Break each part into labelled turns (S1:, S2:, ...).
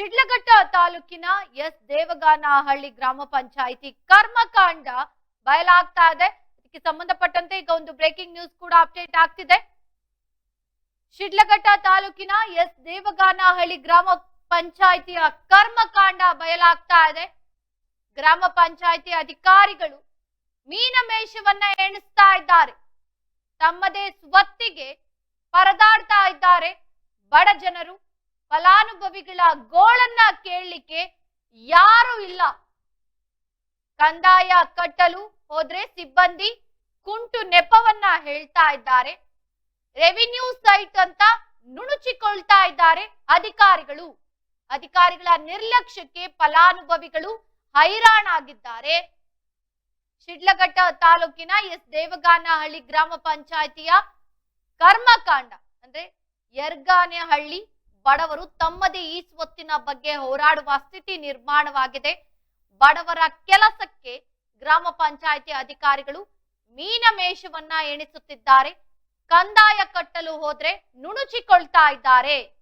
S1: ಶಿಡ್ಲಘಟ್ಟ ತಾಲೂಕಿನ ಎಸ್. ದೇವಗಾನಹಳ್ಳಿ ಗ್ರಾಮ ಪಂಚಾಯಿತಿ ಕರ್ಮಕಾಂಡ ಬಯಲಾಗ್ತಾ ಇದೆ. ಇದಕ್ಕೆ ಸಂಬಂಧಪಟ್ಟಂತೆ ಈಗ ಒಂದು ಬ್ರೇಕಿಂಗ್ ನ್ಯೂಸ್ ಕೂಡ ಅಪ್ಡೇಟ್ ಆಗ್ತಿದೆ. ಶಿಡ್ಲಘಟ್ಟ ತಾಲೂಕಿನ ಎಸ್. ದೇವಗಾನಹಳ್ಳಿ ಗ್ರಾಮ ಪಂಚಾಯಿತಿಯ ಕರ್ಮಕಾಂಡ ಬಯಲಾಗ್ತಾ ಇದೆ. ಗ್ರಾಮ ಪಂಚಾಯಿತಿ ಅಧಿಕಾರಿಗಳು ಮೀನ ಮೇಷವನ್ನ ಎಣಿಸ್ತಾ ಇದ್ದಾರೆ. ತಮ್ಮದೇ ಸ್ವತ್ತಿಗೆ ಪರದಾಡ್ತಾ ಇದ್ದಾರೆ. ಬಡ ಜನರು ಫಲಾನುಭವಿಗಳ ಗೋಳನ್ನ ಕೇಳಲಿಕ್ಕೆ ಯಾರು ಇಲ್ಲ. ಕಂದಾಯ ಕಟ್ಟಲು ಹೋದ್ರೆ ಸಿಬ್ಬಂದಿ ಕುಂಟು ನೆಪವನ್ನ ಹೇಳ್ತಾ ಇದ್ದಾರೆ. ರೆವಿನ್ಯೂ ಸೈಟ್ ಅಂತ ನುಣುಚಿಕೊಳ್ತಾ ಇದ್ದಾರೆ ಅಧಿಕಾರಿಗಳು. ಅಧಿಕಾರಿಗಳ ನಿರ್ಲಕ್ಷ್ಯಕ್ಕೆ ಫಲಾನುಭವಿಗಳು ಹೈರಾಣಾಗಿದ್ದಾರೆ. ಶಿಡ್ಲಘಟ್ಟ ತಾಲೂಕಿನ ಎಸ್. ದೇವಗಾನಹಳ್ಳಿ ಗ್ರಾಮ ಪಂಚಾಯಿತಿಯ ಕರ್ಮಕಾಂಡ, ಅಂದ್ರೆ ಯರ್ಗಾನೆಹಳ್ಳಿ ಬಡವರು ತಮ್ಮದೇ ಈ ಸ್ವತ್ತಿನ ಬಗ್ಗೆ ಹೋರಾಡುವ ಸ್ಥಿತಿ ನಿರ್ಮಾಣವಾಗಿದೆ. ಬಡವರ ಕೆಲಸಕ್ಕೆ ಗ್ರಾಮ ಪಂಚಾಯಿತಿ ಅಧಿಕಾರಿಗಳು ಮೀನ ಮೇಷವನ್ನ ಎಣಿಸುತ್ತಿದ್ದಾರೆ. ಕಂದಾಯ ಕಟ್ಟಲು ಹೋದ್ರೆ ನುಣುಚಿಕೊಳ್ತಾ ಇದ್ದಾರೆ.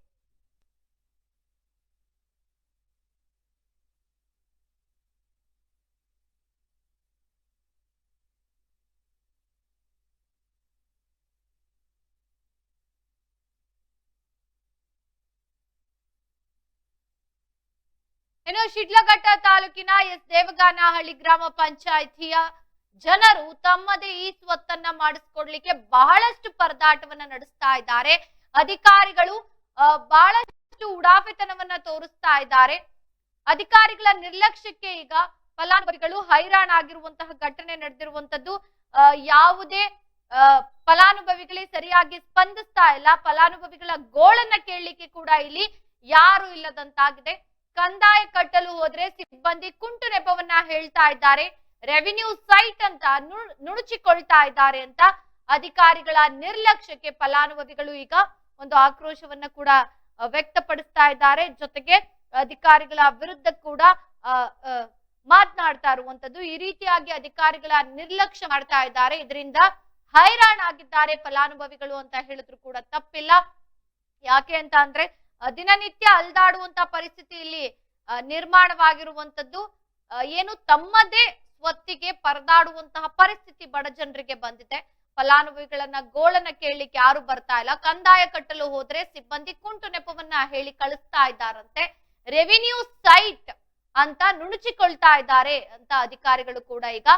S1: ಇನ್ನು ಶಿಡ್ಲಘಟ್ಟ ತಾಲೂಕಿನ ಎಸ್. ದೇವಗಾನಹಳ್ಳಿ ಗ್ರಾಮ ಪಂಚಾಯಿತಿಯ ಜನರು ತಮ್ಮದೇ ಈ ಸ್ವತ್ತನ್ನ ಮಾಡಿಸ್ಕೊಡ್ಲಿಕ್ಕೆ ಬಹಳಷ್ಟು ಪರದಾಟವನ್ನ ನಡೆಸ್ತಾ ಇದ್ದಾರೆ. ಅಧಿಕಾರಿಗಳು ಬಹಳಷ್ಟು ಉಡಾಫೆತನವನ್ನ ತೋರಿಸ್ತಾ ಇದ್ದಾರೆ. ಅಧಿಕಾರಿಗಳ ನಿರ್ಲಕ್ಷ್ಯಕ್ಕೆ ಈಗ ಫಲಾನುಭವಿಗಳು ಹೈರಾಣಾಗಿರುವಂತಹ ಘಟನೆ ನಡೆದಿರುವಂತದ್ದು ಯಾವುದೇ ಫಲಾನುಭವಿಗಳೇ ಸರಿಯಾಗಿ ಸ್ಪಂದಿಸ್ತಾ ಇಲ್ಲ. ಫಲಾನುಭವಿಗಳ ಗೋಳನ್ನ ಕೇಳಲಿಕ್ಕೆ ಕೂಡ ಇಲ್ಲಿ ಯಾರು ಇಲ್ಲದಂತಾಗಿದೆ. ಕಂದಾಯ ಕಟ್ಟಲು ಹೋದ್ರೆ ಸಿಬ್ಬಂದಿ ಕುಂಟು ನೆಪವನ್ನ ಹೇಳ್ತಾ ಇದ್ದಾರೆ. ರೆವಿನ್ಯೂ ಸೈಟ್ ಅಂತ ನುಣುಚಿಕೊಳ್ತಾ ಇದ್ದಾರೆ ಅಂತ ಅಧಿಕಾರಿಗಳ ನಿರ್ಲಕ್ಷ್ಯಕ್ಕೆ ಫಲಾನುಭವಿಗಳು ಈಗ ಒಂದು ಆಕ್ರೋಶವನ್ನ ಕೂಡ ವ್ಯಕ್ತಪಡಿಸ್ತಾ ಇದ್ದಾರೆ. ಜೊತೆಗೆ ಅಧಿಕಾರಿಗಳ ವಿರುದ್ಧ ಕೂಡ ಮಾತನಾಡ್ತಾ ಇರುವಂತದ್ದು ಈ ರೀತಿಯಾಗಿ ಅಧಿಕಾರಿಗಳ ನಿರ್ಲಕ್ಷ್ಯ ಮಾಡ್ತಾ ಇದ್ದಾರೆ. ಇದರಿಂದ ಹೈರಾಣಾಗಿದ್ದಾರೆ ಫಲಾನುಭವಿಗಳು ಅಂತ ಹೇಳಿದ್ರು ಕೂಡ ತಪ್ಪಿಲ್ಲ. ಯಾಕೆ ಅಂತ ಅಂದ್ರೆ ದಿನನಿತ್ಯ ಅಲ್ದಾಡುವಂತ ಪರಿಸ್ಥಿತಿ ಇಲ್ಲಿ ನಿರ್ಮಾಣವಾಗಿರುವಂತದ್ದು. ಏನು ತಮ್ಮದೇ ಸ್ವತ್ತಿಗೆ ಪರದಾಡುವಂತಹ ಪರಿಸ್ಥಿತಿ ಬಡ ಜನರಿಗೆ ಬಂದಿದೆ. ಫಲಾನುಭವಿಗಳನ್ನ ಗೋಳನ್ನ ಕೇಳಲಿಕ್ಕೆ ಯಾರು ಬರ್ತಾ ಇಲ್ಲ. ಕಂದಾಯ ಕಟ್ಟಲು ಹೋದ್ರೆ ಸಿಬ್ಬಂದಿ ಕುಂಟು ನೆಪವನ್ನ ಹೇಳಿ ಕಳಿಸ್ತಾ ಇದ್ದಾರಂತೆ. ರೆವಿನ್ಯೂ ಸೈಟ್ ಅಂತ ನುಣುಚಿಕೊಳ್ತಾ ಇದ್ದಾರೆ ಅಂತ ಅಧಿಕಾರಿಗಳು ಕೂಡ ಈಗ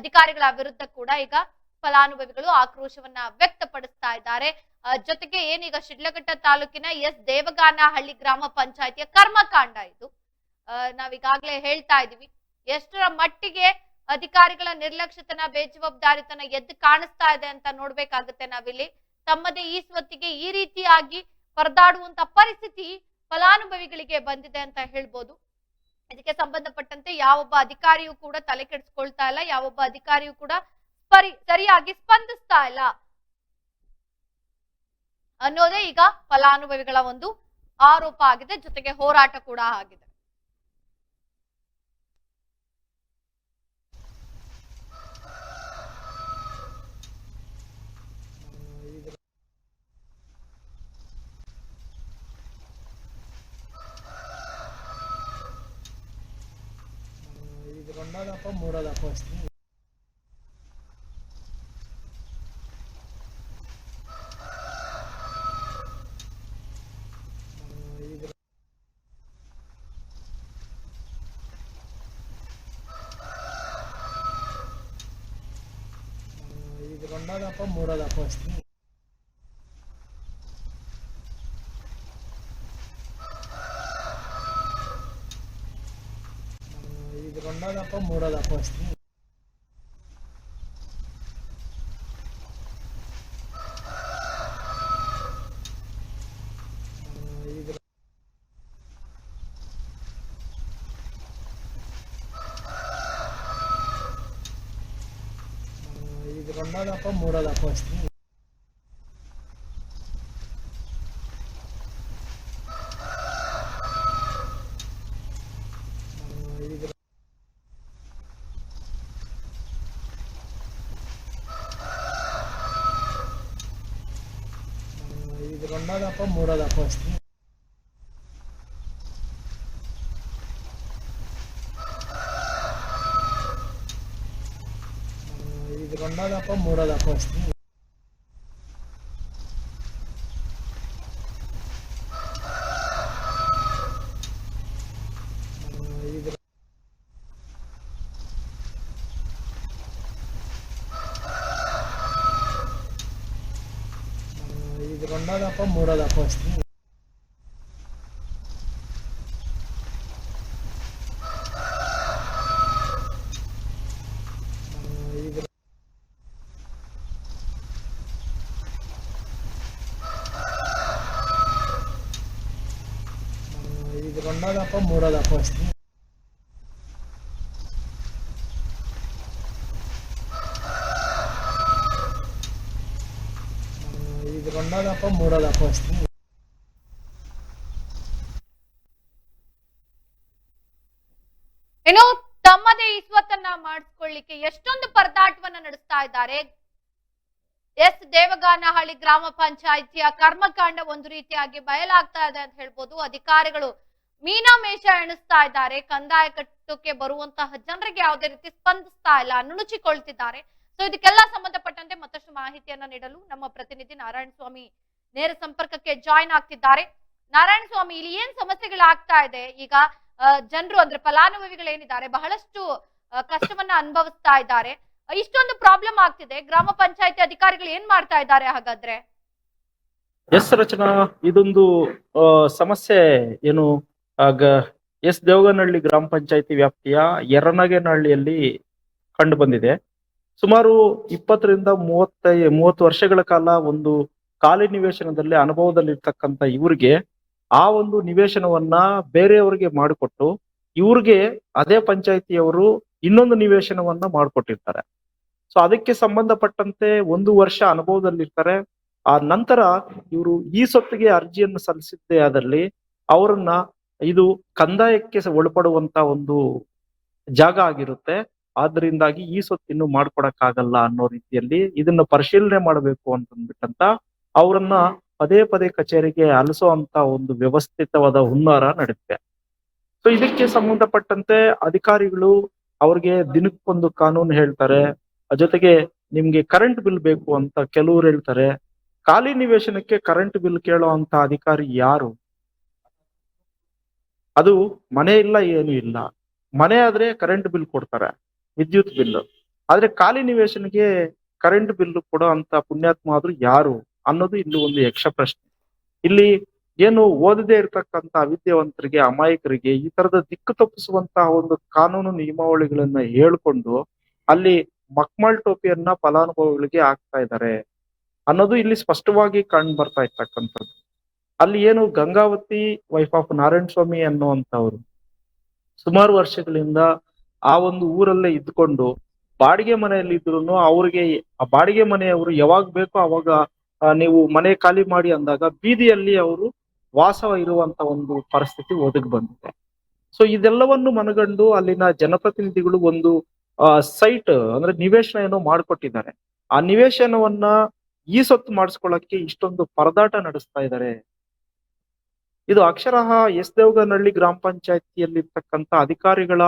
S1: ಅಧಿಕಾರಿಗಳ ವಿರುದ್ಧ ಕೂಡ ಈಗ ಫಲಾನುಭವಿಗಳು ಆಕ್ರೋಶವನ್ನ ವ್ಯಕ್ತಪಡಿಸ್ತಾ ಇದ್ದಾರೆ. ಜೊತೆಗೆ ಏನೀಗ ಶಿಡ್ಲಘಟ್ಟ ತಾಲೂಕಿನ ಎಸ್ ದೇವಗಾನಹಳ್ಳಿ ಗ್ರಾಮ ಪಂಚಾಯತಿಯ ಕರ್ಮಕಾಂಡ ಇದು. ನಾವೀಗಾಗ್ಲೇ ಹೇಳ್ತಾ ಇದೀವಿ ಎಷ್ಟರ ಮಟ್ಟಿಗೆ ಅಧಿಕಾರಿಗಳ ನಿರ್ಲಕ್ಷ್ಯತನ, ಬೇಜವಾಬ್ದಾರಿತನ ಎದ್ದು ಕಾಣಿಸ್ತಾ ಇದೆ ಅಂತ ನೋಡ್ಬೇಕಾಗುತ್ತೆ ನಾವಿಲ್ಲಿ. ತಮ್ಮದೇ ಈ ಸ್ವತ್ತಿಗೆ ಈ ರೀತಿಯಾಗಿ ಪರದಾಡುವಂತ ಪರಿಸ್ಥಿತಿ ಫಲಾನುಭವಿಗಳಿಗೆ ಬಂದಿದೆ ಅಂತ ಹೇಳ್ಬೋದು. ಇದಕ್ಕೆ ಸಂಬಂಧಪಟ್ಟಂತೆ ಯಾವೊಬ್ಬ ಅಧಿಕಾರಿಯೂ ಕೂಡ ತಲೆ ಕೆಡಿಸ್ಕೊಳ್ತಾ ಇಲ್ಲ, ಯಾವೊಬ್ಬ ಅಧಿಕಾರಿಯೂ ಕೂಡ ಸರಿಯಾಗಿ ಸ್ಪಂದಿಸ್ತಾ ಇಲ್ಲ. ಅನ್ನೋದೇ ಈಗ ಫಲಾನುಭವಿಗಳ ಒಂದು ಆರೋಪ ಆಗಿದೆ ಜೊತೆಗೆ ಹೋರಾಟ ಕೂಡ ಆಗಿದೆ
S2: ఇది రెండో తప్ప మూడో తప్ప వస్తుంది Granada morada puesta. Granada morada puesta. Jornada morada posta. Hidronada morada posta. Câmara da
S1: Postura. ತಮ್ಮದೇ ಈಸ್ವತ್ತನ್ನ ಮಾಡಿಸ್ಕೊಳ್ಳಿಕ್ಕೆ ಎಷ್ಟೊಂದು ಪರದಾಟವನ್ನ ನಡೆಸ್ತಾ ಇದ್ದಾರೆ. ಎಸ್ ದೇವಗಾನಹಳ್ಳಿ ಗ್ರಾಮ ಪಂಚಾಯಿತಿಯ ಕರ್ಮಕಾಂಡ ಒಂದು ರೀತಿಯಾಗಿ ಬಯಲಾಗ್ತಾ ಇದೆ ಅಂತ ಹೇಳ್ಬೋದು. ಅಧಿಕಾರಿಗಳು ಮೀನಾಮೇಷ ಎಣಿಸ್ತಾ ಇದ್ದಾರೆ. ಕಂದಾಯ ಕಟ್ಟಕ್ಕೆ ಬರುವಂತಹ ಜನರಿಗೆ ಯಾವುದೇ ರೀತಿ ಸ್ಪಂದಿಸ್ತಾ ಇಲ್ಲ, ನುಣುಚಿಕೊಳ್ತಿದ್ದಾರೆ. ಸೊ ಇದಕ್ಕೆಲ್ಲ ಸಂಬಂಧಪಟ್ಟಂತೆ ಮತ್ತಷ್ಟು ಮಾಹಿತಿಯನ್ನ ನೀಡಲು ನಮ್ಮ ಪ್ರತಿನಿಧಿ ನಾರಾಯಣ ಸ್ವಾಮಿ ನೇರ ಸಂಪರ್ಕಕ್ಕೆ ಜಾಯಿನ್ ಆಗ್ತಿದ್ದಾರೆ. ನಾರಾಯಣ ಸ್ವಾಮಿ ಇಲ್ಲಿ ಏನ್ ಸಮಸ್ಯೆಗಳಾಗ್ತಾ ಇದೆ? ಈಗ ಜನರು ಅಂದ್ರೆ ಫಲಾನುಭವಿಗಳು ಏನಿದ್ದಾರೆ ಬಹಳಷ್ಟು ಕಷ್ಟವನ್ನ ಅನುಭವಿಸ್ತಾ ಇದ್ದಾರೆ. ಇಷ್ಟೊಂದು ಪ್ರಾಬ್ಲಮ್ ಆಗ್ತಿದೆ. ಗ್ರಾಮ ಪಂಚಾಯತಿ ಅಧಿಕಾರಿಗಳು ಏನ್ ಮಾಡ್ತಾ ಇದ್ದಾರೆ ಹಾಗಾದ್ರೆ?
S3: ಎಸ್ ರಚನಾ, ಇದೊಂದು ಸಮಸ್ಯೆ ಏನು? ಎಸ್ ದೇವಗನಹಳ್ಳಿ ಗ್ರಾಮ ಪಂಚಾಯತಿ ವ್ಯಾಪ್ತಿಯ ಯರನಗೇನಹಳ್ಳಿಯಲ್ಲಿ ಕಂಡು ಬಂದಿದೆ. ಸುಮಾರು ಇಪ್ಪತ್ತರಿಂದ ಮೂವತ್ತೈ, ಮೂವತ್ತು ವರ್ಷಗಳ ಕಾಲ ಒಂದು ಖಾಲಿ ನಿವೇಶನದಲ್ಲಿ ಅನುಭವದಲ್ಲಿರ್ತಕ್ಕಂಥ ಇವ್ರಿಗೆ ಆ ಒಂದು ನಿವೇಶನವನ್ನ ಬೇರೆಯವರಿಗೆ ಮಾಡಿಕೊಟ್ಟು ಇವ್ರಿಗೆ ಅದೇ ಪಂಚಾಯತಿಯವರು ಇನ್ನೊಂದು ನಿವೇಶನವನ್ನ ಮಾಡಿಕೊಟ್ಟಿರ್ತಾರೆ. ಸೊ ಅದಕ್ಕೆ ಸಂಬಂಧಪಟ್ಟಂತೆ ಒಂದು ವರ್ಷ ಅನುಭವದಲ್ಲಿರ್ತಾರೆ. ಆ ನಂತರ ಇವರು ಈ ಸೊತ್ತಿಗೆ ಅರ್ಜಿಯನ್ನು ಸಲ್ಲಿಸಿದ್ದೇ ಆದಲ್ಲಿ ಅವರನ್ನ ಇದು ಕಂದಾಯಕ್ಕೆ ಒಳಪಡುವಂತ ಒಂದು ಜಾಗ ಆಗಿರುತ್ತೆ. ಆದ್ರಿಂದಾಗಿ ಈ ಸೊತ್ತಿನ್ನು ಮಾಡ್ಕೊಡಕ್ಕಾಗಲ್ಲ ಅನ್ನೋ ರೀತಿಯಲ್ಲಿ ಇದನ್ನ ಪರಿಶೀಲನೆ ಮಾಡಬೇಕು ಅಂತಂದ್ಬಿಟ್ಟಂತ ಅವರನ್ನ ಪದೇ ಪದೇ ಕಚೇರಿಗೆ ಅಲಿಸುವಂತ ಒಂದು ವ್ಯವಸ್ಥಿತವಾದ ಹುನ್ನಾರ ನಡೆದಿದೆ ಸೊ ಇದಕ್ಕೆ ಸಂಬಂಧಪಟ್ಟಂತೆ ಅಧಿಕಾರಿಗಳು ಅವ್ರಿಗೆ ದಿನಕ್ಕೊಂದು ಕಾನೂನು ಹೇಳ್ತಾರೆ. ಜೊತೆಗೆ ನಿಮ್ಗೆ ಕರೆಂಟ್ ಬಿಲ್ ಬೇಕು ಅಂತ ಕೆಲವ್ರು ಹೇಳ್ತಾರೆ. ಖಾಲಿ ನಿವೇಶನಕ್ಕೆ ಕರೆಂಟ್ ಬಿಲ್ ಕೇಳೋ ಅಂತ ಅಧಿಕಾರಿ ಯಾರು? ಅದು ಮನೆ ಇಲ್ಲ, ಏನು ಇಲ್ಲ. ಮನೆ ಆದ್ರೆ ಕರೆಂಟ್ ಬಿಲ್ ಕೊಡ್ತಾರೆ, ವಿದ್ಯುತ್ ಬಿಲ್ ಆದ್ರೆ ಖಾಲಿ ನಿವೇಶನಕ್ಕೆ ಕರೆಂಟ್ ಬಿಲ್ ಕೊಡೋ ಅಂತ ಪುಣ್ಯಾತ್ಮ ಆದ್ರೂ ಯಾರು? ಅನ್ನೋದು ಇಲ್ಲಿ ಒಂದು ಯಕ್ಷ ಪ್ರಶ್ನೆ. ಇಲ್ಲಿ ಏನು ಓದದೇ ಇರತಕ್ಕಂತ ವಿದ್ಯಾವಂತರಿಗೆ ಅಮಾಯಕರಿಗೆ ಈ ತರದ ದಿಕ್ಕು ತಪ್ಪಿಸುವಂತಹ ಒಂದು ಕಾನೂನು ನಿಯಮಾವಳಿಗಳನ್ನ ಹೇಳ್ಕೊಂಡು ಅಲ್ಲಿ ಮಕ್ಮಲ್ ಟೋಪಿಯನ್ನ ಫಲಾನುಭವಿಗಳಿಗೆ ಹಾಕ್ತಾ ಇದ್ದಾರೆ ಅನ್ನೋದು ಇಲ್ಲಿ ಸ್ಪಷ್ಟವಾಗಿ ಕಂಡು ಬರ್ತಾ ಇರ್ತಕ್ಕಂಥದ್ದು. ಅಲ್ಲಿ ಏನು ಗಂಗಾವತಿ ವೈಫ್ ಆಫ್ ನಾರಾಯಣ ಸ್ವಾಮಿ ಅನ್ನುವಂಥವ್ರು ಸುಮಾರು ವರ್ಷಗಳಿಂದ ಆ ಒಂದು ಊರಲ್ಲೇ ಇದ್ಕೊಂಡು ಬಾಡಿಗೆ ಮನೆಯಲ್ಲಿ ಇದ್ರು ಅವ್ರಿಗೆ, ಆ ಬಾಡಿಗೆ ಮನೆಯವರು ಯಾವಾಗ ಬೇಕೋ ಅವಾಗ ನೀವು ಮನೆ ಖಾಲಿ ಮಾಡಿ ಅಂದಾಗ ಬೀದಿಯಲ್ಲಿ ಅವರು ವಾಸ ಇರುವಂತ ಒಂದು ಪರಿಸ್ಥಿತಿ ಒದಗಿ ಬಂದಿದೆ. ಸೊ ಇದೆಲ್ಲವನ್ನು ಮನಗಂಡು ಅಲ್ಲಿನ ಜನಪ್ರತಿನಿಧಿಗಳು ಒಂದು ಸೈಟ್ ಅಂದ್ರೆ ನಿವೇಶನ ಏನೋ ಮಾಡಿಕೊಟ್ಟಿದ್ದಾರೆ. ಆ ನಿವೇಶನವನ್ನ ಈ ಸೊತ್ತು ಮಾಡಿಸ್ಕೊಳ್ಳಕ್ಕೆ ಇಷ್ಟೊಂದು ಪರದಾಟ ನಡೆಸ್ತಾ ಇದ್ದಾರೆ. ಇದು ಅಕ್ಷರಃ ಎಸ್ ದೇವಗನಹಳ್ಳಿ ಗ್ರಾಮ ಪಂಚಾಯತಿಯಲ್ಲಿ ಇರ್ತಕ್ಕಂತ ಅಧಿಕಾರಿಗಳ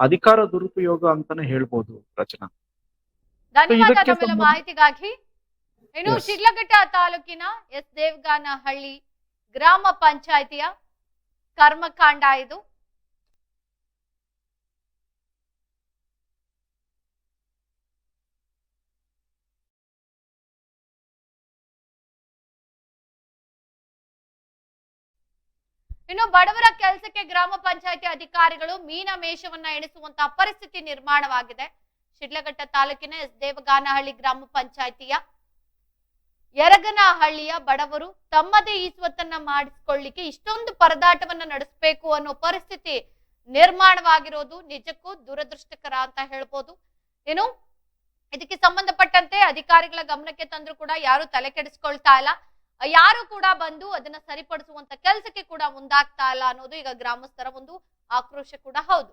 S3: ಅಧಿಕಾರ ದುರುಪಯೋಗ ಅಂತಾನೆ ಹೇಳ್ಬೋದು ರಚನಾ.
S1: ಮಾಹಿತಿಗಾಗಿ. ಇನ್ನು. ಶಿಡ್ಲಘಟ್ಟ ತಾಲೂಕಿನ ಎಸ್ ದೇವಗಾನಹಳ್ಳಿ ಗ್ರಾಮ ಪಂಚಾಯಿತಿಯ ಕರ್ಮಕಾಂಡ ಇದು ಇನ್ನು ಬಡವರ ಕೆಲಸಕ್ಕೆ ಗ್ರಾಮ ಪಂಚಾಯತಿ ಅಧಿಕಾರಿಗಳು ಮೀನ ಮೇಷವನ್ನ ಎಣಿಸುವಂತಹ ಪರಿಸ್ಥಿತಿ ನಿರ್ಮಾಣವಾಗಿದೆ ಶಿಡ್ಲಘಟ್ಟ ತಾಲೂಕಿನ ಎಸ್ ದೇವಗಾನಹಳ್ಳಿ ಗ್ರಾಮ ಪಂಚಾಯಿತಿಯ ಯರಗನಹಳ್ಳಿಯ ಬಡವರು ತಮ್ಮದೇ ಈ ಸ್ವತ್ತನ್ನ ಮಾಡಿಸ್ಕೊಳ್ಳಿಕ್ಕೆ ಇಷ್ಟೊಂದು ಪರದಾಟವನ್ನ ನಡೆಸಬೇಕು ಅನ್ನೋ ಪರಿಸ್ಥಿತಿ ನಿರ್ಮಾಣವಾಗಿರೋದು ನಿಜಕ್ಕೂ ದುರದೃಷ್ಟಕರ ಅಂತ ಹೇಳ್ಬೋದು. ಏನು? ಇದಕ್ಕೆ ಸಂಬಂಧಪಟ್ಟಂತೆ ಅಧಿಕಾರಿಗಳ ಗಮನಕ್ಕೆ ತಂದ್ರು ಕೂಡ ಯಾರು ತಲೆ ಕೆಡಿಸ್ಕೊಳ್ತಾ ಇಲ್ಲ. ಯಾರು ಕೂಡ ಬಂದು ಅದನ್ನ ಸರಿಪಡಿಸುವಂತ ಕೆಲಸಕ್ಕೆ ಕೂಡ ಮುಂದಾಗ್ತಾ ಇಲ್ಲ ಅನ್ನೋದು ಈಗ ಗ್ರಾಮಸ್ಥರ ಒಂದು ಆಕ್ರೋಶ ಕೂಡ ಹೌದು.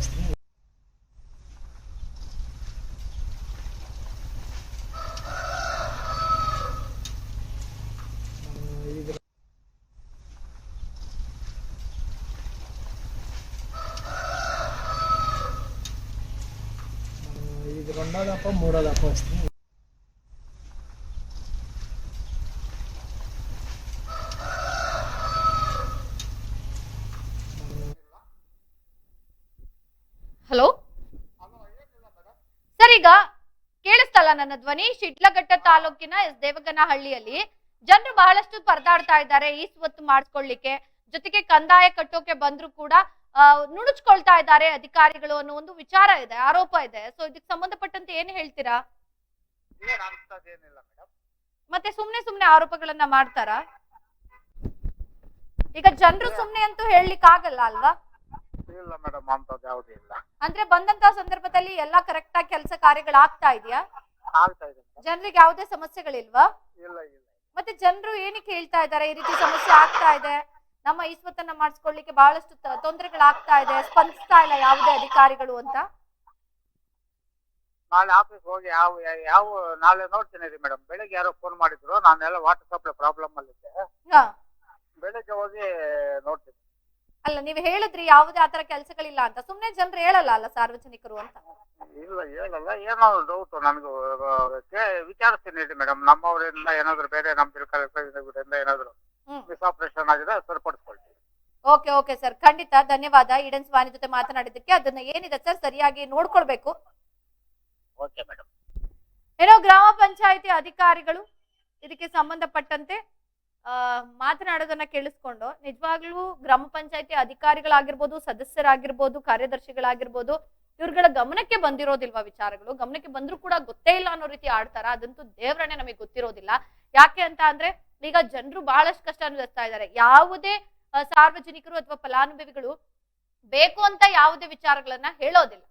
S2: Dios mío. Con
S1: nada, con morada, pues. ನನ್ನ ಧ್ವನಿ ಶಿಡ್ಲಘಟ್ಟ ತಾಲೂಕಿನ ಎಸ್ ದೇವಗನಹಳ್ಳಿಯಲ್ಲಿ. ಜನರು ಬಹಳಷ್ಟು ಪರದಾಡ್ತಾ ಇದ್ದಾರೆ ಈ ಸ್ವತ್ತು ಮಾಡಿಸ್ಕೊಳ್ಳಿಕ್ಕೆ. ಜೊತೆಗೆ ಕಂದಾಯ ಕಟ್ಟೋಕೆ ಬಂದ್ರು ಕೂಡ ನುಣುಚ್ಕೊಳ್ತಾ ಇದ್ದಾರೆ ಅಧಿಕಾರಿಗಳು ಅನ್ನೋ ಒಂದು ವಿಚಾರ ಇದೆ ಆರೋಪ ಇದೆ. ಸೊ ಇದಕ್ಕೆ ಸಂಬಂಧಪಟ್ಟಂತೆ ಏನ್ ಹೇಳ್ತೀರಾ? ಮತ್ತೆ ಸುಮ್ನೆ ಸುಮ್ನೆ ಆರೋಪಗಳನ್ನ ಮಾಡ್ತಾರಾ? ಈಗ ಜನರು ಸುಮ್ನೆ ಅಂತೂ ಹೇಳಲಿಕ್ಕೆ ಆಗಲ್ಲ ಅಲ್ವಾ?
S4: ಇಲ್ಲ ಮೇಡಮ್ ಅಂತದ್ದು ಯಾವ್ದು ಇಲ್ಲ.
S1: ಅಂದ್ರೆ ಬಂದಂತ ಸಂದರ್ಭದಲ್ಲಿ ಎಲ್ಲಾ ಕರೆಕ್ಟ್ ಆಗಿ ಕೆಲಸ ಕಾರ್ಯಗಳಾಗ್ತಾ ಇದೆಯಾ?
S4: ಆಗ್ತಾ ಇದೆ.
S1: ಜನರಿಗೆ ಯಾವುದೇ ಸಮಸ್ಯೆಗಳಿಲ್ವಾ?
S4: ಇಲ್ಲ ಇಲ್ಲ.
S1: ಮತ್ತೆ ಜನರು ಏನಕ್ಕೆ ಹೇಳ್ತಾ ಇದ್ದಾರೆ ಈ ರೀತಿ ಸಮಸ್ಯೆ ಆಗ್ತಾ ಇದೆ ನಮ್ಮ ಈಸ್ವತ್ತನ್ನ ಮಾಡಿಸ್ಕೊಳ್ಳಿಕ್ಕೆ ಬಹಳಷ್ಟು ತೊಂದರೆಗಳು ತೊಂದರೆಗಳಾಗ್ತಾ ಇದೆ ಸ್ಪಂದಿಸ್ತಾ ಇಲ್ಲ ಯಾವುದೇ ಅಧಿಕಾರಿಗಳು ಅಂತ?
S4: ನಾಳೆ ಆಫೀಸ್ ಹೋಗಿ ಯಾವ ಯಾವ ನಾಳೆ ನೋಡ್ತೀನಿ ರೀ ಮೇಡಮ್. ಬೆಳಿಗ್ಗೆ ಯಾರೋ ಫೋನ್ ಮಾಡಿದ್ರು ನಾನೆಲ್ಲ ವಾಟರ್ ಸಪ್ಲೈ ಪ್ರಾಬ್ಲಮ್ ಅಲ್ಲಿ ಇದ್ದೆ.
S1: ಹಾ.
S4: ಬೆಳಿಗ್ಗೆ ಹೋಗಿ ನೋಡ್ತೀನಿ.
S1: ಅಲ್ಲ ನೀವು ಹೇಳಿದ್ರಿ ಯಾವುದೇ ಆತರ ಕೆಲಸಗಳಿಲ್ಲ ಅಂತ. ಸುಮ್ನೆ ಜನರು ಹೇಳಲ್ಲ ಅಲ್ಲ ಸಾರ್ವಜನಿಕರು ಅಂತ?
S4: ಇಲ್ಲ ಹೇಳಲ್ಲ. ಏನೋ ಡೌಟ್ ನನಗೆ ವಿಚಾರಿಸ್ತೀನಿ ಮೇಡಮ್ ನಮ್ಮವರಿಂದ ಏನಾದ್ರು ಬೇರೆ ನಮ್ ತಿಳ್ಕೊಳ್ಳೋದ್ರಿಂದ ಏನಾದ್ರು ಮಿಸ್ ಆಪರೇಷನ್ ಆಗಿದೆ ಸರಿಪಡಿಸ್ಕೊಳ್ತೀನಿ.
S1: Okay okay sir. ಖಂಡಿತ. ಧನ್ಯವಾದ. ಈಡನ್ ಸ್ವಾಮಿ ಜೊತೆ ಮಾತನಾಡಿದ್ದಕ್ಕೆ ಅದನ್ನ ಏನಿದೆ ಸರ್ ಸರಿಯಾಗಿ ನೋಡ್ಕೊಳ್ಬೇಕು?
S4: ಓಕೆ ಮೇಡಮ್
S1: ಏನೋ ಗ್ರಾಮ ಪಂಚಾಯತಿ ಅಧಿಕಾರಿಗಳು ಇದಕ್ಕೆ ಸಂಬಂಧಪಟ್ಟಂತೆ ಮಾತನಾಡೋದನ್ನ ಕೇಳಿಸ್ಕೊಂಡು ನಿಜವಾಗ್ಲೂ ಗ್ರಾಮ ಪಂಚಾಯತಿ ಅಧಿಕಾರಿಗಳಾಗಿರ್ಬೋದು, ಸದಸ್ಯರಾಗಿರ್ಬೋದು, ಕಾರ್ಯದರ್ಶಿಗಳಾಗಿರ್ಬೋದು, ಇವ್ರಗಳ ಗಮನಕ್ಕೆ ಬಂದಿರೋದಿಲ್ವಾ ವಿಚಾರಗಳು? ಗಮನಕ್ಕೆ ಬಂದ್ರೂ ಕೂಡ ಗೊತ್ತೇ ಇಲ್ಲ ಅನ್ನೋ ರೀತಿ ಆಡ್ತಾರ? ಅದಂತೂ ದೇವ್ರನ್ನೇ ನಮಗೆ ಗೊತ್ತಿರೋದಿಲ್ಲ. ಯಾಕೆ ಅಂತ ಅಂದ್ರೆ, ಈಗ ಜನರು ಬಹಳಷ್ಟು ಕಷ್ಟ ಅನುಭವಿಸ್ತಾ ಇದ್ದಾರೆ. ಯಾವುದೇ ಸಾರ್ವಜನಿಕರು ಅಥವಾ ಫಲಾನುಭವಿಗಳು ಬೇಕು ಅಂತ ಯಾವುದೇ ವಿಚಾರಗಳನ್ನ ಹೇಳೋದಿಲ್ಲ.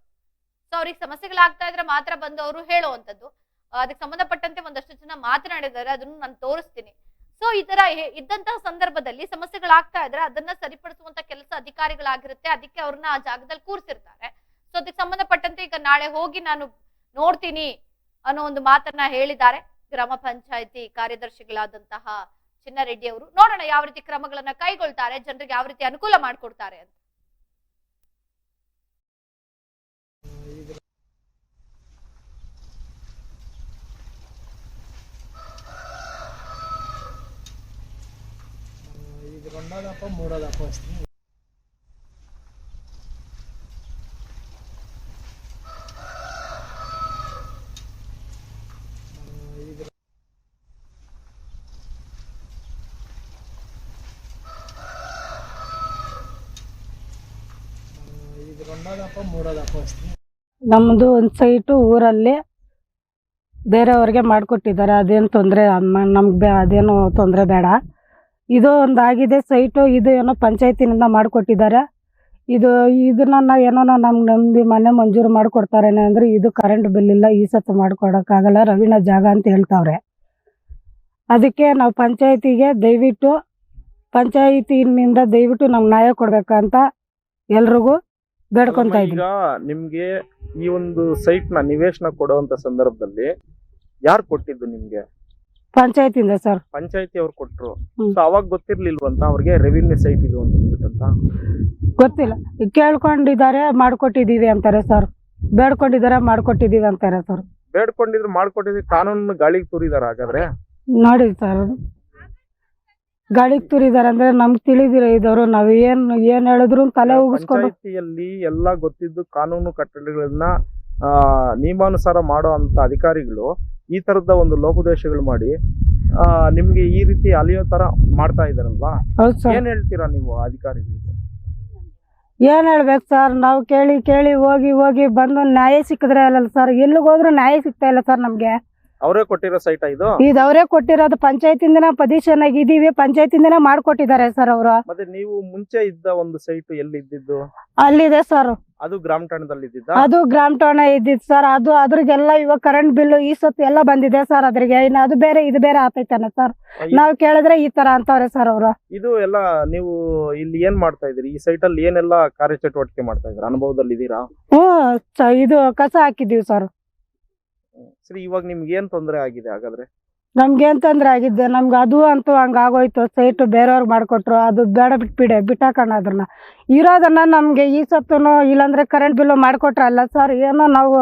S1: ಸೊ, ಅವ್ರಿಗೆ ಸಮಸ್ಯೆಗಳಾಗ್ತಾ ಇದ್ರೆ ಮಾತ್ರ ಬಂದು ಅವರು ಹೇಳುವಂಥದ್ದು. ಅದಕ್ಕೆ ಸಂಬಂಧಪಟ್ಟಂತೆ ಒಂದಷ್ಟು ಜನ ಮಾತನಾಡಿದ್ದಾರೆ. ಅದನ್ನು ನಾನು ತೋರಿಸ್ತೀನಿ. ಸೊ ಈ ತರ ಇದ್ದಂತಹ ಸಂದರ್ಭದಲ್ಲಿ ಸಮಸ್ಯೆಗಳಾಗ್ತಾ ಇದ್ರೆ ಅದನ್ನ ಸರಿಪಡಿಸುವಂತ ಕೆಲಸ ಅಧಿಕಾರಿಗಳಾಗಿರುತ್ತೆ. ಅದಕ್ಕೆ ಅವ್ರನ್ನ ಆ ಜಾಗದಲ್ಲಿ ಕೂರಿಸಿರ್ತಾರೆ. ಸೊ ಅದಕ್ಕೆ ಸಂಬಂಧಪಟ್ಟಂತೆ ಈಗ ನಾಳೆ ಹೋಗಿ ನಾನು ನೋಡ್ತೀನಿ ಅನ್ನೋ ಒಂದು ಮಾತನ್ನ ಹೇಳಿದ್ದಾರೆ. ಗ್ರಾಮ ಪಂಚಾಯತಿ ಕಾರ್ಯದರ್ಶಿಗಳಾದಂತಹ ಚಿನ್ನಾರೆಡ್ಡಿ ಅವರು. ನೋಡೋಣ ಯಾವ ರೀತಿ ಕ್ರಮಗಳನ್ನ ಕೈಗೊಳ್ತಾರೆ. ಜನರಿಗೆ ಯಾವ ರೀತಿ ಅನುಕೂಲ ಮಾಡ್ಕೊಡ್ತಾರೆ ಅಂತ
S2: ಇದು ఇది రెండోదప్ప మూడోదప్ప వస్తుంది ఇది ఇది రెండోదప్ప మూడోదప్ప వస్తుంది
S5: ನಮ್ಮದು ಒಂದು ಸೈಟು ಊರಲ್ಲಿ ಬೇರೆಯವ್ರಿಗೆ ಮಾಡಿಕೊಟ್ಟಿದ್ದಾರೆ ಅದೇನು ತೊಂದರೆ ನಮ್ಗೆ ಬೇ ಅದೇನು ತೊಂದರೆ ಬೇಡ ಇದು ಒಂದು ಆಗಿದೆ ಸೈಟು ಇದು ಏನೋ ಪಂಚಾಯತಿನಿಂದ ಮಾಡಿಕೊಟ್ಟಿದ್ದಾರೆ. ಇದು ಇದನ್ನ ಏನೋ ನಮ್ಗೆ ನಂಬಿ ಮನೆ ಮಂಜೂರು ಮಾಡಿಕೊಡ್ತಾರೇನೆ ಅಂದರೆ ಇದು ಕರೆಂಟ್ ಬಿಲ್ ಇಲ್ಲ ಈ ಸತ್ತು ಮಾಡಿಕೊಡೋಕ್ಕಾಗಲ್ಲ ರವೀನ ಜಾಗ ಅಂತ ಹೇಳ್ತಾವ್ರೆ. ಅದಕ್ಕೆ ನಾವು ಪಂಚಾಯತಿಗೆ ದಯವಿಟ್ಟು ಪಂಚಾಯತಿನಿಂದ ದಯವಿಟ್ಟು ನಮ್ಗೆ ನ್ಯಾಯ ಕೊಡ್ಬೇಕಂತ ಎಲ್ರಿಗೂ ಬೇಡ್ಕೊಂತ ಇದೀವಿ
S3: ಈಗ ನಿಮ್ಗೆ ಈ ಒಂದು ಸೈಟ್ನ ನಿವೇಶನ ಕೊಡುವಂತ ಸಂದರ್ಭದಲ್ಲಿ ಯಾರು ಕೊಟ್ಟಿದ್ದು ನಿಮ್ಗೆ?
S5: ಪಂಚಾಯತಿಂದ ಸರ್.
S3: ಪಂಚಾಯತಿ ಅವ್ರು ಕೊಟ್ಟರು
S5: ಹ್ಮ್.
S3: ಸೊ ಅವಾಗ ಗೊತ್ತಿರ್ಲಿಲ್ವಂತ ಅವ್ರಿಗೆ ರೆವಿನ್ಯೂ ಸೈಟ್ ಇದು ಅಂತ ಅಂದ್ಬಿಟ್ಟಂತ?
S5: ಗೊತ್ತಿಲ್ಲ. ಕೇಳ್ಕೊಂಡಿದ್ದಾರೆ ಮಾಡ್ಕೊಟ್ಟಿದೀವಿ ಅಂತಾರೆ ಸರ್. ಬೇಡ್ಕೊಂಡಿದ್ದಾರೆ ಮಾಡ್ಕೊಟ್ಟಿದೀವಿ ಅಂತಾರೆ ಸರ್.
S3: ಬೇಡ್ಕೊಂಡಿದ್ರು ಮಾಡ್ಕೊಟ್ಟಿದ್ವಿ ಕಾನೂನು ಗಾಳಿಗೆ ತೂರಿದಾರ ಹಾಗಾದ್ರೆ?
S5: ನೋಡಿ ಸರ್. ಗಾಳಿಗೆ ತುರಿದಾರೆ ಅಂದ್ರೆ ನಮ್ಗೆ ತಿಳಿದಿರ ಇದ್ದವರು. ನಾವ್ ಏನ್ ಏನ್ ಹೇಳಿದ್ರು ತಲೆ ಉಗಿಸ್ಕೊಂಡು
S3: ಪಂಚಾಯತಿಯಲ್ಲಿ ಎಲ್ಲ ಗೊತ್ತಿದ್ದು ಕಾನೂನು ಕಟ್ಟಳೆಗಳನ್ನ ಆ, ನಿಯಮಾನುಸಾರ ಮಾಡೋ ಅಂತ ಅಧಿಕಾರಿಗಳು ಈ ತರದ ಒಂದು ಲೋಪದೋಷಗಳು ಮಾಡಿ ನಿಮ್ಗೆ ಈ ರೀತಿ ಅಲಿಯೋ ತರ ಮಾಡ್ತಾ ಇದಾರಲ್ವಾ ಏನ್ ಹೇಳ್ತೀರಾ ನೀವು ಅಧಿಕಾರಿಗಳಿಗೆ?
S5: ಏನ್ ಹೇಳ್ಬೇಕು ಸರ್? ನಾವು ಕೇಳಿ ಕೇಳಿ ಹೋಗಿ ಹೋಗಿ ಬಂದು ನ್ಯಾಯ ಸಿಕ್ಕಿದ್ರೆ ಅಲ್ಲ ಸರ್? ಎಲ್ಲಿಗೆ ಹೋದ್ರು ನ್ಯಾಯ ಸಿಗ್ತಾ ಇಲ್ಲ ಸರ್ ನಮ್ಗೆ.
S3: ಅವರೇ ಕೊಟ್ಟಿರೋ ಸೈಟ್ ಇದು?
S5: ಇದು ಅವರೇ ಕೊಟ್ಟಿರೋದು ಪಂಚಾಯತಿಂದನೇ ಪೊಸಿಷನ್ ಆಗಿ ಇದೀವಿ ಪಂಚಾಯತಿಂದನೇ ಮಾಡ್ಕೊಟ್ಟಿದ್ದಾರೆ ಸರ್ ಅವರು.
S3: ಮತ್ತೆ ನೀವು ಮುಂಚೆ ಇದ್ದ ಒಂದು ಸೈಟ್ ಎಲ್ಲಿ ಇದ್ದಿದ್ದು
S5: ಅಲ್ಲಿದೆ ಸರ್.
S3: ಅದು ಗ್ರಾಮ ಠಾಣದಲ್ಲಿ ಇದ್ದಿದ್ದ?
S5: ಅದು ಗ್ರಾಮ ಠಾಣ ಇದ್ದಿದ್ದು ಸರ್. ಅದು ಅದ್ರಿಗೆಲ್ಲ ಇವಾಗ ಕರೆಂಟ್ ಬಿಲ್ ಈ ಸತ್ತು ಎಲ್ಲ ಬಂದಿದೆ ಸರ್ ಅದ್ರಿಗೆ. ಇನ್ನು ಅದು ಬೇರೆ ಇದು ಬೇರೆ ಆತೈತಾನೆ ಸರ್. ನಾವು ಕೇಳಿದ್ರೆ ಈ ತರ ಅಂತವ್ರೆ ಸರ್ ಅವರು.
S3: ಇದು ಎಲ್ಲ ನೀವು ಇಲ್ಲಿ ಏನ್ ಮಾಡ್ತಾ ಇದೀರಿ ಈ ಸೈಟ್ ಅಲ್ಲಿ ಏನೆಲ್ಲ ಕಾರ್ಯಚಟುವಟಿಕೆ ಮಾಡ್ತಾ ಇದ್ದೀರಾ? ಅನುಭವದಲ್ಲಿ ಇದೀರಾ?
S5: ಹ್ಮ್ ಇದು ಕಸ ಹಾಕಿದೀವಿ ಸರ್.
S3: ಸರಿ ಇವಾಗ ನಿಮ್ಗೆ ಏನ್ ತೊಂದರೆ ಆಗಿದೆ ಹಾಗಾದ್ರೆ?
S5: ನಮ್ಗೆ ಏನ್ ತೊಂದರೆ ಆಗಿದ್ದೆ ನಮ್ಗೆ ಅದು ಅಂತೂ ಹಂಗ ಆಗೋಯ್ತು. ಸೈಟ್ ಬೇರೆಯವ್ರಿಗೆ ಮಾಡ್ಕೊಟ್ರು. ಅದು ಬೇಡ ಬಿಟ್ಬಿಡೆ. ಬಿಟ್ಟಾಕಣ ಅದನ್ನ ಇರೋದನ್ನ ನಮ್ಗೆ ಈ ಸತ್ತುನು ಇಲ್ಲಾಂದ್ರೆ ಕರೆಂಟ್ ಬಿಲ್ ಮಾಡ್ಕೊಟ್ರಲ್ಲ ಸರ್ ಏನೋ ನಾವು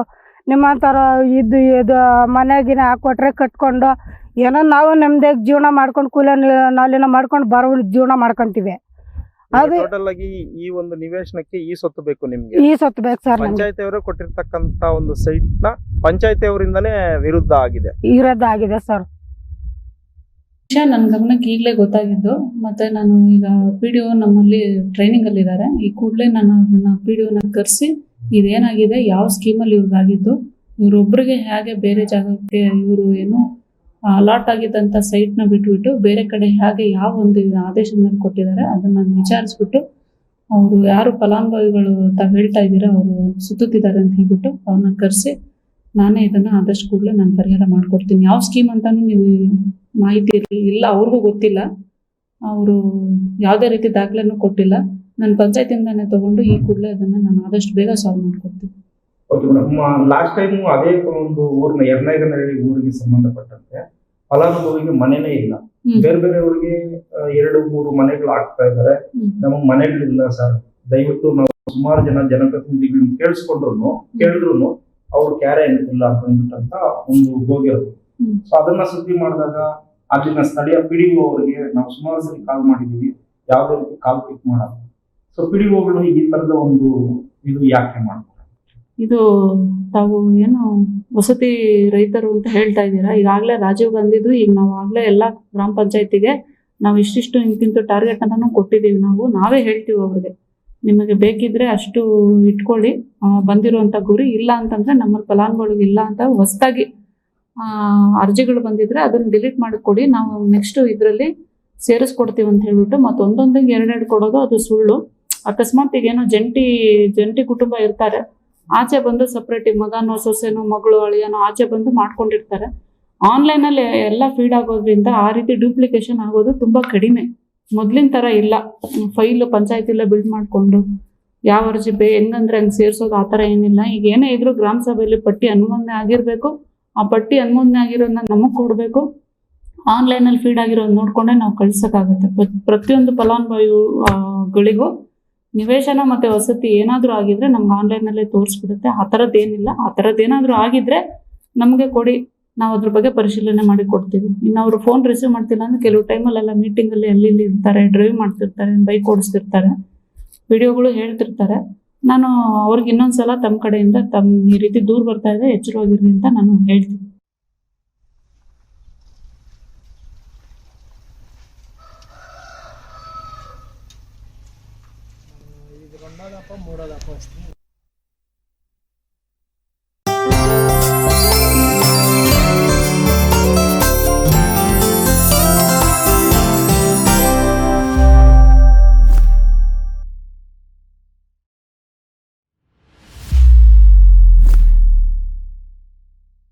S5: ನಿಮ್ಮಂತರ ಇದು ಇದು ಮನೆಗಿನ ಹಾಕೊಟ್ರೆ ಕಟ್ಕೊಂಡು ಏನೋ ನಾವು ನಮ್ದೇ ಜೀವನ ಮಾಡ್ಕೊಂಡು ಕೂಲ ನಾಲಿನ ಮಾಡ್ಕೊಂಡು ಬರೋ ಜೀವನ ಮಾಡ್ಕೊಂತೀವಿ. ಅದು
S3: ಟೋಟಲ್ ಆಗಿ ಈ ಒಂದು ನಿವೇಶನಕ್ಕೆ ಈ ಸೊತ್ತು ಬೇಕು ನಿಮ್ಗೆ.
S5: ಈ ಸತ್ತು ಬೇಕು ಸರ್ ಪಂಚಾಯತ್
S3: ಪಂಚಾಯತಿ ಅವರು ಕೊಟ್ಟಿರ್ತಕ್ಕಂತ ಒಂದು ಸೈಟ್ನ ಪಂಚಾಯತಿ ಅವರಿಂದನೇ ವಿರುದ್ಧ ಆಗಿದೆ
S5: ಇರೋದಾಗಿದೆ ಸರ್.
S6: ವಿಷಯ ನನ್ನ ಗಮನಕ್ಕೆ ಈಗಲೇ ಗೊತ್ತಾಗಿದ್ದು ಮತ್ತೆ ನಾನು ಈಗ ಪಿ ಡಿ ಒ ನಮ್ಮಲ್ಲಿ ಟ್ರೈನಿಂಗ್ ಅಲ್ಲಿ ಇದ್ದಾರೆ. ಈ ಕೂಡಲೇ ನಾನು ಅದನ್ನ ಪಿ ಡಿ ಒನ ಕರೆಸಿ ಇದೇನಾಗಿದೆ ಯಾವ ಸ್ಕೀಮಲ್ಲಿ ಇವ್ರಿಗಾಗಿದ್ದು ಇವ್ರೊಬ್ರಿಗೆ ಹೇಗೆ ಬೇರೆ ಜಾಗಕ್ಕೆ ಇವರು ಏನು ಅಲಾಟ್ ಆಗಿದ್ದಂಥ ಸೈಟ್ನ ಬಿಟ್ಬಿಟ್ಟು ಬೇರೆ ಕಡೆ ಹೇಗೆ ಯಾವ ಒಂದು ಆದೇಶದ ಮೇಲೆ ಕೊಟ್ಟಿದ್ದಾರೆ ಅದನ್ನ ನಾನು ವಿಚಾರಿಸ್ಬಿಟ್ಟು ಅವರು ಯಾರು ಫಲಾನುಭವಿಗಳು ಅಂತ ಹೇಳ್ತಾ ಇದ್ದೀರಾ ಅವರು ಸುತ್ತುತ್ತಿದ್ದಾರೆ ಅಂತ ಹೇಳ್ಬಿಟ್ಟು ಅವ್ರನ್ನ ಕರೆಸಿ ನಾನೇ ಇದನ್ನ ಆದಷ್ಟು ಕೂಡಲೇ ನಾನು ಪರಿಹಾರ ಮಾಡಿಕೊಡ್ತೀನಿ. ಯಾವ ಸ್ಕೀಮ್ ಅಂತಾನೂ ನೀವು ಮಾಹಿತಿ ಇರ್ಲಿ- ಇಲ್ಲ ಅವ್ರಿಗೂ ಗೊತ್ತಿಲ್ಲ. ಅವರು ಯಾವುದೇ ರೀತಿ ದಾಖಲೆನೂ ಕೊಟ್ಟಿಲ್ಲ. ನಾನು ಪಂಚಾಯತಿಂದಾನೇ ತಗೊಂಡು ಈ ಕೂಡಲೇ ಅದನ್ನ ನಾನು ಆದಷ್ಟು ಬೇಗ ಸಾಲ್ವ್ ಮಾಡಿಕೊಡ್ತೀನಿ.
S3: ಓಕೆ ಮೇಡಮ್ ಲಾಸ್ಟ್ ಟೈಮ್ ಅದೇ ಒಂದು ಊರಿನ ಎರಡನೇಗನಹಳ್ಳಿ ಊರಿಗೆ ಸಂಬಂಧಪಟ್ಟಂತೆ ಫಲಾನುಭವಿಗೆ ಮನೆನೇ ಇಲ್ಲ. ಬೇರೆ ಬೇರೆಯವ್ರಿಗೆ ಆ, ಎರಡು ಮೂರು ಮನೆಗಳು ಆಗ್ತಾ ಇದ್ದಾರೆ
S6: ನಮಗೆ
S3: ನಮಗ್ ಮನೆಗಳಿಲ್ಲ ಸರ್. ದಯವಿಟ್ಟು ನಾವು ಸುಮಾರು ಜನ ಜನಪ್ರತಿನಿಧಿಗಳನ್ನ ಕೇಳಿಸ್ಕೊಂಡ್ರು ಕೇಳಿದ್ರು ಅವ್ರು ಕ್ಯಾರೆ ಇಲ್ಲ ಅಂತ ಒಂದು ಹೋಗಿರೋದು. ಸೊ ಅದನ್ನ ಸುದ್ದಿ ಮಾಡಿದಾಗ ಅಲ್ಲಿನ ಸ್ಥಳೀಯ ಪಿ ಡಿ ಅವರಿಗೆ ನಾವು ಸುಮಾರು ಸರಿ ಕಾಲ್ ಮಾಡಿದೀವಿ. ಯಾವುದೇ ರೀತಿ ಕಾಲ್ ಪಿಕ್ ಮಾಡಲ್ಲ. ಸೊ ಪಿ ಡಿ ಒಗಳು ಈ ತರದ ಒಂದು ಇದು ಯಾಕೆ ಮಾಡ್ತಾರೆ?
S6: ಇದು ತಾವು ಏನು ವಸತಿ ರೈತರು ಅಂತ ಹೇಳ್ತಾ ಇದ್ದೀರಾ? ಈಗಾಗಲೇ ರಾಜೀವ್ ಗಾಂಧಿದು ಈಗ ನಾವು ಆಗ್ಲೇ ಎಲ್ಲ ಗ್ರಾಮ ಪಂಚಾಯತಿಗೆ ನಾವು ಇಷ್ಟಿಷ್ಟು ಇಂತಿಂತ ಟಾರ್ಗೆಟ್ ಅನ್ನು ಕೊಟ್ಟಿದ್ದೀವಿ ನಾವು. ನಾವೇ ಹೇಳ್ತೀವಿ ಅವ್ರಿಗೆ. ನಿಮಗೆ ಬೇಕಿದ್ರೆ ಅಷ್ಟು ಇಟ್ಕೊಳ್ಳಿ. ಬಂದಿರುವಂಥ ಗುರಿ ಇಲ್ಲ ಅಂತಂದ್ರೆ ನಮ್ಮ ಫಲಾನುಭವಿಗೆ ಇಲ್ಲ ಅಂತ ಹೊಸದಾಗಿ ಅರ್ಜಿಗಳು ಬಂದಿದ್ರೆ ಅದನ್ನ ಡಿಲೀಟ್ ಮಾಡಿಕೊಡಿ. ನಾವು ನೆಕ್ಸ್ಟ್ ಇದರಲ್ಲಿ ಸೇರಿಸ್ಕೊಡ್ತೀವಿ ಅಂತ ಹೇಳ್ಬಿಟ್ಟು ಮತ್ತೆ ಒಂದೊಂದಿಗೆ ಎರಡೆರಡು ಕೊಡೋದು ಅದು ಸುಳ್ಳು. ಅಕಸ್ಮಾತ್ ಈಗ ಏನೋ ಜಂಟಿ ಜಂಟಿ ಕುಟುಂಬ ಇರ್ತಾರೆ. ಆಚೆ ಬಂದು ಸಪ್ರೇಟ್ ಮಗನೋ, ಸೊಸೆನೋ, ಮಗಳು, ಅಳಿಯನೋ ಆಚೆ ಬಂದು ಮಾಡ್ಕೊಂಡಿರ್ತಾರೆ. ಆನ್ಲೈನಲ್ಲಿ ಎಲ್ಲ ಫೀಡ್ ಆಗೋದ್ರಿಂದ ಆ ರೀತಿ ಡೂಪ್ಲಿಕೇಶನ್ ಆಗೋದು ತುಂಬ ಕಡಿಮೆ. ಮೊದ್ಲಿನ ಥರ ಇಲ್ಲ. ಫೈಲು ಪಂಚಾಯತಿಲ್ಲ ಬಿಲ್ಡ್ ಮಾಡಿಕೊಂಡು ಯಾವ ಅರ್ಜಿ ಬೇ, ಹೆಂಗಂದ್ರೆ ಹಂಗೆ ಸೇರಿಸೋದು ಆ ಥರ ಏನಿಲ್ಲ. ಈಗ ಏನೇ ಇದ್ರು ಗ್ರಾಮ ಸಭೆಯಲ್ಲಿ ಪಟ್ಟಿ ಅನುಮೋದನೆ ಆಗಿರಬೇಕು. ಆ ಪಟ್ಟಿ ಅನುಮೋದನೆ ಆಗಿರೋದನ್ನ ನಮಗೆ ಕೊಡಬೇಕು. ಆನ್ಲೈನಲ್ಲಿ ಫೀಡ್ ಆಗಿರೋದು ನೋಡ್ಕೊಂಡೆ ನಾವು ಕಳ್ಸೋಕ್ಕಾಗತ್ತೆ. ಪ್ರತ್- ಪ್ರತಿಯೊಂದು ಫಲಾನುಭವಿಗಳಿಗೂ ನಿವೇಶನ ಮತ್ತೆ ವಸತಿ ಏನಾದರೂ ಆಗಿದ್ರೆ ನಮ್ಗೆ ಆನ್ಲೈನಲ್ಲೇ ತೋರಿಸ್ಬಿಡುತ್ತೆ. ಆ ಥರದ್ದು ಏನಿಲ್ಲ. ಆ ಥರದ್ದು ಏನಾದರೂ ಆಗಿದ್ರೆ ನಮಗೆ ಕೊಡಿ. ನಾವು ಅದ್ರ ಬಗ್ಗೆ ಪರಿಶೀಲನೆ ಮಾಡಿ ಕೊಡ್ತೀವಿ. ಇನ್ನು ಅವರು ಫೋನ್ ರಿಸೀವ್ ಮಾಡ್ತಿಲ್ಲ ಅಂದ್ರೆ ಕೆಲವು ಟೈಮಲ್ಲೆಲ್ಲ ಮೀಟಿಂಗಲ್ಲಿ ಅಲ್ಲಿ ಇಲ್ಲಿ ಇರ್ತಾರೆ ಡ್ರೈವ್ ಮಾಡ್ತಿರ್ತಾರೆ ಬೈಕ್ ಓಡಿಸ್ತಿರ್ತಾರೆ. ವಿಡಿಯೋಗಳು ಹೇಳ್ತಿರ್ತಾರೆ. ನಾನು ಅವ್ರಿಗೆ ಇನ್ನೊಂದ್ಸಲ ತಮ್ಮ ಕಡೆಯಿಂದ ತಮ್ಮ ಈ ರೀತಿ ದೂರ ಬರ್ತಾ ಇದೆ, ಎಚ್ಚರವಾಗಿರ್ಲಿ ಅಂತ ನಾನು ಹೇಳ್ತೀನಿ.